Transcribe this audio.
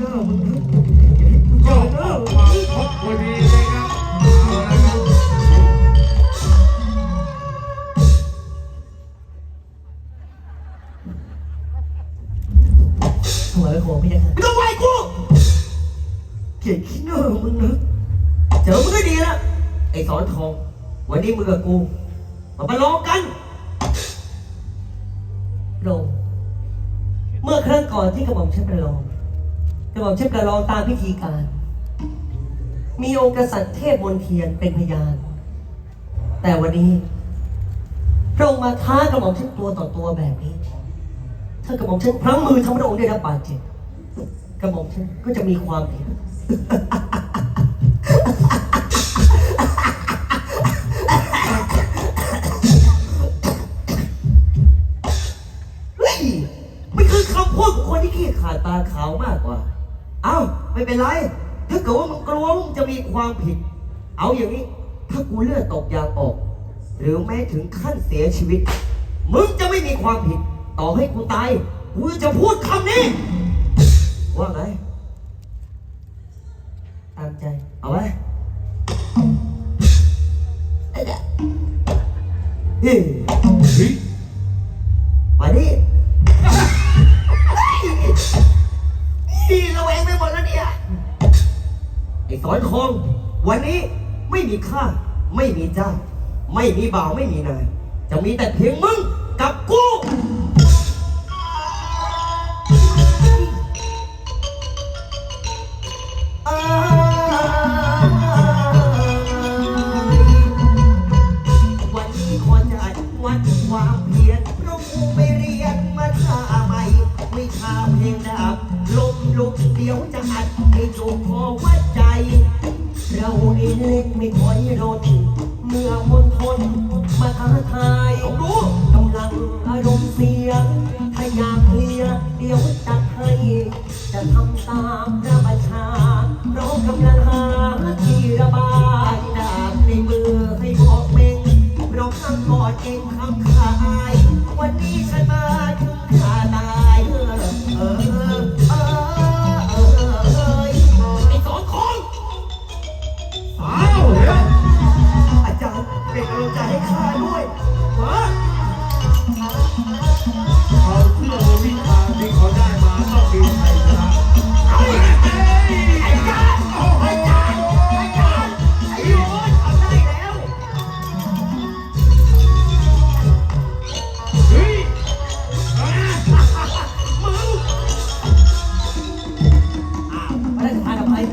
หน้ามึงนะก็ออกมาพบพอดีเลยครับเอาละครับถวายของพี่ยังไม่ต้องไหวกูเกลียดขี้หน้ามึงนะเจอมึงก็ดีละไอ้สอนทอง วันนี้มึงกับกู มาประลองกันโรงเมื่อครั้งก่อนที่กระหม่อมเช่นประลอง กระหม่อมเช่นประลองตามพิธีการ มีองค์กษัตริย์เทพมนเทียนเป็นพยาน แต่วันนี้พระองค์มาท้ากระหม่อมเช่นตัวต่อตัวแบบนี้ ถ้ากระหม่อมเช่นพลั้งมือทำให้พระองค์ได้รับบาดเจ็บกระหม่อมเช่นก็จะมีความผิดเฮ้ยไม่คือคำพูดของคนที่ขี้ขาดตาขาวมากกว่า เอ้าไม่เป็นไร ถ้าเกิดว่ามึงกลัวมึงจะมีความผิด เอาอย่างนี้ ถ้ากูเลือดตกยางออก หรือแม้ถึงขั้นเสียชีวิต มึงจะไม่มีความผิด ต่อให้กูตาย กูจะพูดคำนี้ ว่าไงตามใจ เอาไว้เฮ้ สอนทองวันนี้ไม่มีข้าไม่มีเจ้า ไม่มีบ่าวไม่มีนาย จะมีแต่เพียงมึงกับกู ไม่ถอยรถเมื่อมนทนมาท้าทายดูกำลังอารมณ์เสีย ถ้าอยากเคลียร์เดี๋ยวจัดให้ จะทำตามพระบัญชาเรากำลังหาที่ระบาย งใจให้ข้าด้วยวะเขาเชื่อว่าวิชาที่เขาได้มาต้องมีชัยชนะเอาเลยไอ้จานเอาไอ้จานไอ้จานไอ้โยนทำได้แล้วเฮ้ยอ้าวมาได้สะพานอภัย